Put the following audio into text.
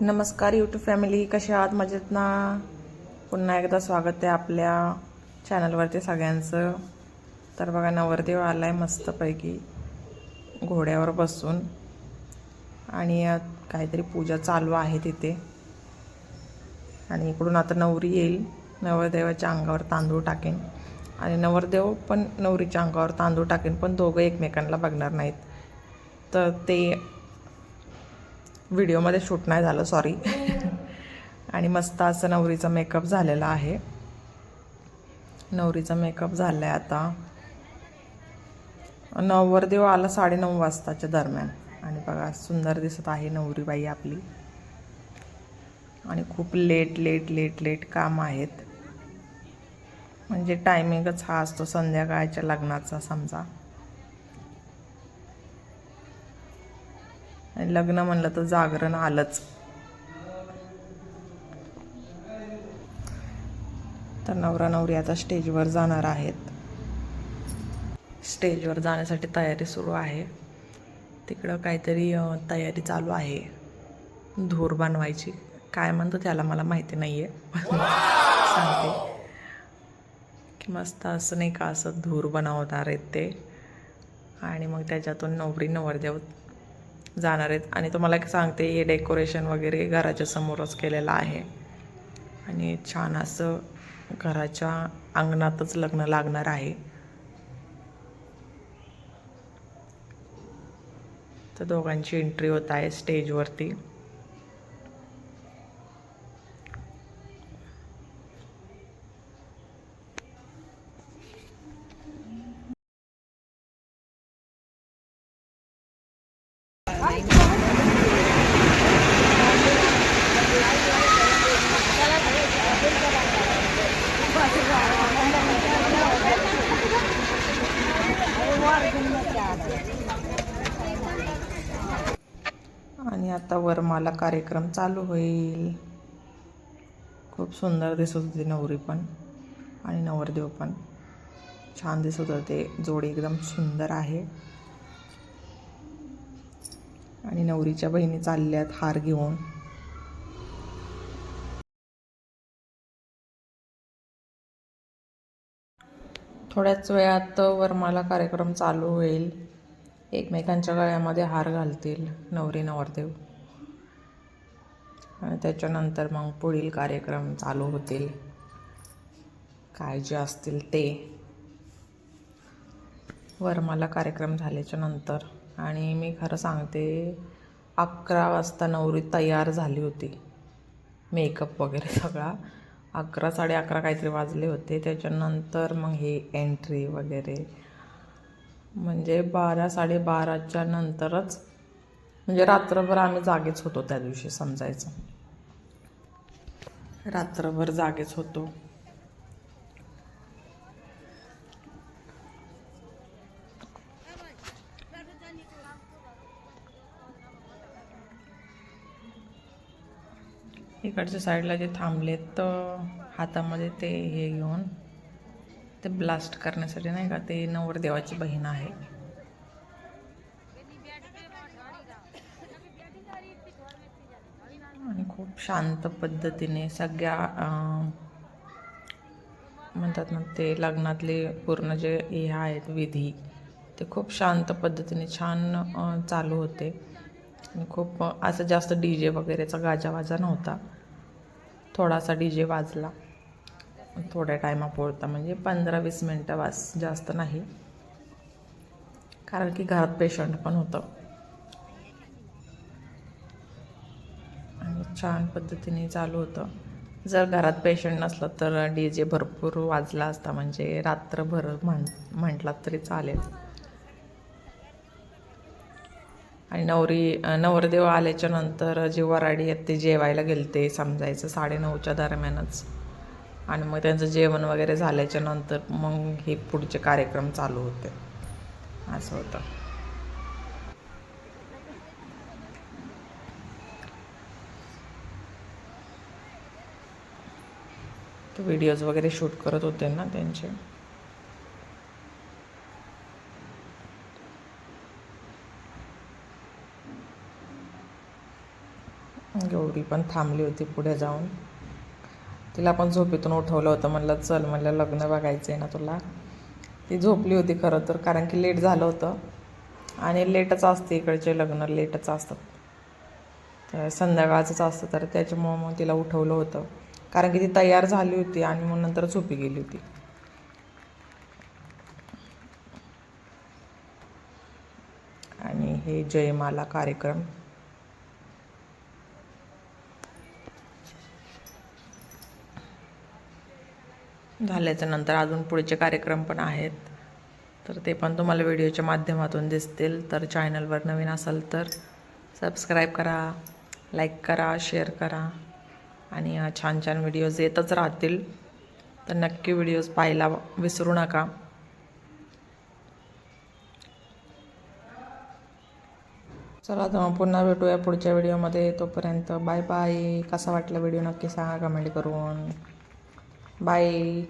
नमस्कार YouTube family कशा आहात? मजेत ना? पुन्हा एकदा स्वागत आहे आपल्या चॅनलवरती सगळ्यांचं. तर बघा नवरदेव आला आहे मस्तपैकी घोड्यावर बसून. आणि काहीतरी पूजा चालू आहे तिथे. आणि इकडून आता नवरी येईल. नवरदेवाच्या अंगावर तांदूळ टाकेन. आणि नवरदेव पण नवरीच्या अंगावर तांदूळ टाकेन पण दोघं एकमेकांना बघणार नाहीत. तर ते व्हिडिओमध्ये शूट नाही झालं सॉरी आणि मस्त असं नवरीचा मेकअप झालेला आहे. नवरीचा मेकअप झाला आहे आता नवरदेव आला साडेनऊ वाजताच्या दरम्यान. आणि बघा सुंदर दिसत आहे नवरीबाई आपली. आणि खूप लेट लेट लेट लेट काम आहेत. म्हणजे टायमिंगच हा असतो संध्याकाळच्या लग्नाचा समजा. लग्न म्हणलं तर जागरण आलंच. तर नवरा नवरी आता स्टेजवर जाणार आहेत. स्टेजवर जाण्यासाठी तयारी सुरू आहे. तिकडं काहीतरी तयारी चालू आहे. धूर बनवायची. काय म्हणतो त्याला मला माहिती नाही आहे सांगते. की मस्त असं नाही का असं धूर बनवणार आहेत ते. आणि मग त्याच्यातून नवरी नवरदेव जाणार आहेत. आणि तुम्हाला एक सांगते हे डेकोरेशन वगैरे घराच्या समोरच केलेलं आहे. आणि छान असं घराच्या अंगणातच लग्न लागणार आहे. तर दोघांची एंट्री होत आहे स्टेजवरती आणि आता वरमाला कार्यक्रम चालू होईल. खूप सुंदर दिसत होती नवरी पण आणि नवरदेव पण. छान दिसत होते. जोडी एकदम सुंदर आहे. आणि नवरीच्या बहिणी चालल्यात हार घेऊन. थोड्याच वेळात वरमाला कार्यक्रम चालू होईल. एकमेकांच्या गळ्यामध्ये हार घालतील नवरी नवरदेव. आणि त्याच्यानंतर मग पुढील कार्यक्रम चालू होतील. काय जे असतील ते. वरमाला कार्यक्रम झाल्याच्यानंतर. आणि मी खरं सांगते अकरा वाजता नवरी तयार झाली होती. मेकअप वगैरे सगळा. अकरा साडे अकरा काहीतरी वाजले होते. त्याच्यानंतर मग हे एंट्री वगैरे. म्हणजे बारा साडेबाराच्या नंतरच म्हणजे रात्रभर आम्ही जागेच होतो त्या दिवशी समजायचं. रात्रभर जागेच होतो. इकडच्या साईडला जे थांबलेत तर हातामध्ये ते हे घेऊन ते ब्लास्ट करण्यासाठी नाही का ते नवरदेवाची बहीण आहे. आणि खूप शांत पद्धतीने सगळ्या म्हणतात ना ते लग्नातले पूर्ण जे हे आहेत विधी ते खूप शांत पद्धतीने छान चालू होते. आणि खूप असं जास्त डी जे वगैरेचा गाजावाजा नव्हता. थोडासा डी जे वाजला. थोड्या टायमापुरता म्हणजे पंधरा वीस मिनटं वाज जास्त नाही. कारण की घरात पेशंट पण होतं. आणि छान पद्धतीने चालू होतं. जर घरात पेशंट नसलं तर डी जे भरपूर वाजला असता म्हणजे रात्रभर म्हण म्हटलात तरी चालेल. आणि नवरी नवरदेव आल्याच्यानंतर जे वराडी आहेत ते जेवायला गेलते समजायचं साडेनऊच्या दरम्यानच. आणि मग त्यांचं जेवण वगैरे झाल्याच्यानंतर मग हे पुढचे कार्यक्रम चालू होते. असं होतं. ते व्हिडिओज वगैरे शूट करत होते ना त्यांचे. गौरी पण थांबली होती पुढे जाऊन. तिला पण झोपेतून उठवलं होतं. म्हणलं चल म्हणलं लग्न बघायचं आहे ना तुला. ती झोपली होती खरं तर कारण की लेट झालं होतं. आणि लेटच असते इकडचे लग्न लेटच असतात तर संध्याकाळचंच असतं. तर त्याच्यामुळं मग तिला उठवलं होतं. कारण की ती तयार झाली होती आणि मग नंतर झोपी गेली होती. आणि हे जयमाला कार्यक्रम. झाल्याच्यानंतर अजून पुढचे कार्यक्रम पण आहेत. तर ते पण तुम्हाला व्हिडिओच्या माध्यमातून दिसतील. तर चॅनलवर नवीन असाल तर सबस्क्राईब करा लाईक करा शेअर करा. आणि छान छान व्हिडिओज येतच राहतील. तर नक्की व्हिडिओज पाहायला विसरू नका. चला तर मग पुन्हा भेटूया पुढच्या व्हिडिओमध्ये. तोपर्यंत बाय बाय. कसा वाटला व्हिडिओ नक्की सांगा कमेंट करून. बाय